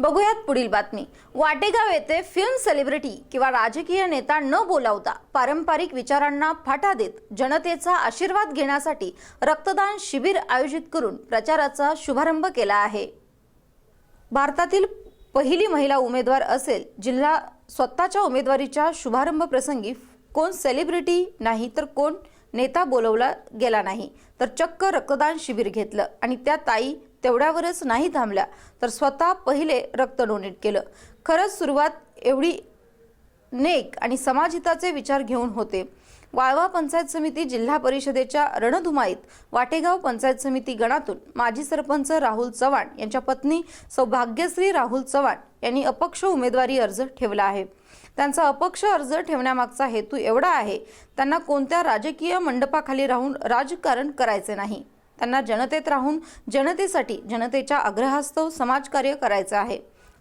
बघूयात पुढील बातमी. वाटेगाव येथे फिल्म सेलिब्रिटी किंवा राजकीय नेता न बोलावता पारंपरिक विचारांना फाटा देत जनतेचा आशीर्वाद घेण्यासाठी रक्तदान शिबिर आयोजित करून प्रचाराचा शुभारंभ केला आहे. भारतातील पहिली महिला उमेदवार असेल जिल्हा स्वतःच्या उमेदवारीच्या शुभारंभ प्रसंगी कोण सेलिब्रिटी नाही तर कोण नेता बोलवला गेला नाही. तर चक्क रक्तदान शिबिर घेतलं आणि त्या ताई तेवढ्यावरच नाही थांबल्या तर स्वतः पहिले रक्त डोनेट केलं. खरंच सुरुवात एवढी नेक आणि समाजहिताचे विचार घेऊन होते. वाळवा पंचायत समिती जिल्हा परिषदेच्या रणधुमाईत वाटेगाव पंचायत समिती गणातून माजी सरपंच राहुल चव्हाण यांच्या पत्नी सौभाग्यश्री राहुल चव्हाण यांनी अपक्ष उमेदवारी अर्ज ठेवला आहे. त्यांचा अपक्ष अर्ज ठेवण्यामागचा हेतू एवढा आहे त्यांना कोणत्या राजकीय मंडपाखाली राहून राजकारण करायचे नाही. त्यांना जनतेत राहून जनतेसाठी जनतेच्या आग्रहास्तव समाजकार्य करायचं आहे.